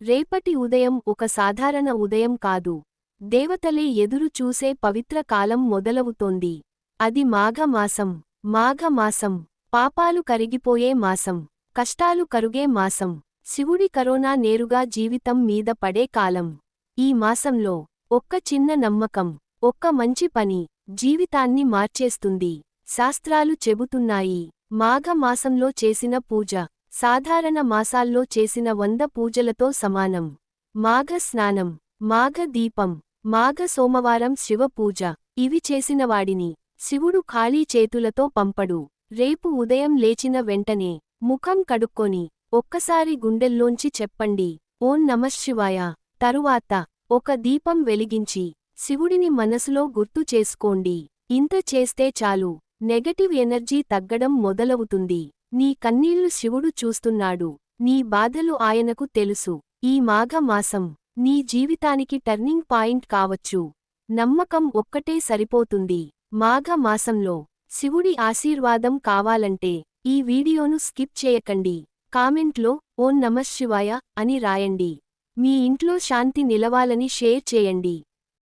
రేపటి ఉదయం ఒక సాధారణ ఉదయం కాదు. దేవతలే ఎదురు చూసే పవిత్ర కాలం మొదలవుతోంది. అది మాఘమాసం. మాఘమాసం. పాపాలు కరిగిపోయే మాసం. కష్టాలు కరుగే మాసం. శివుడి కరోనా నేరుగా జీవితం మీద పడే కాలం. ఈ మాసంలో ఒక్క చిన్న నమ్మకం ఒక్క మంచి పని జీవితాన్ని మార్చేస్తుంది. శాస్త్రాలు చెబుతున్నాయి. మాఘమాసంలో చేసిన పూజ. సాధారణ మాసాల్లో చేసిన వంద పూజలతో సమానం. మాఘ స్నానం మాఘ దీపం మాఘ సోమవారం శివ పూజ. ఇవి చేసినవాడిని శివుడు ఖాళీ చేతులతో పంపడు. రేపు ఉదయం లేచిన వెంటనే ముఖం కడుక్కొని ఒక్కసారి గుండెల్లోంచి చెప్పండి. ఓం నమశివాయ తరువాత ఒక దీపం వెలిగించి శివుడిని మనసులో గుర్తు చేసుకోండి. ఇంత చేస్తే చాలు. నెగటివ్ ఎనర్జీ తగ్గడం మొదలవుతుంది. నీ కన్నీళ్ళు శివుడు చూస్తున్నాడు. నీ బాధలు ఆయనకు తెలుసు. ఈ మాఘ మాసం నీ జీవితానికి టర్నింగ్ పాయింట్ కావచ్చు. నమ్మకం ఒక్కటే సరిపోతుంది. మాఘ మాసంలో శివుడి ఆశీర్వాదం కావాలంటే ఈ వీడియోను స్కిప్ చేయకండి. కామెంట్లో ఓం నమశివాయ అని రాయండి. మీ ఇంట్లో శాంతి నిలవాలని షేర్ చేయండి.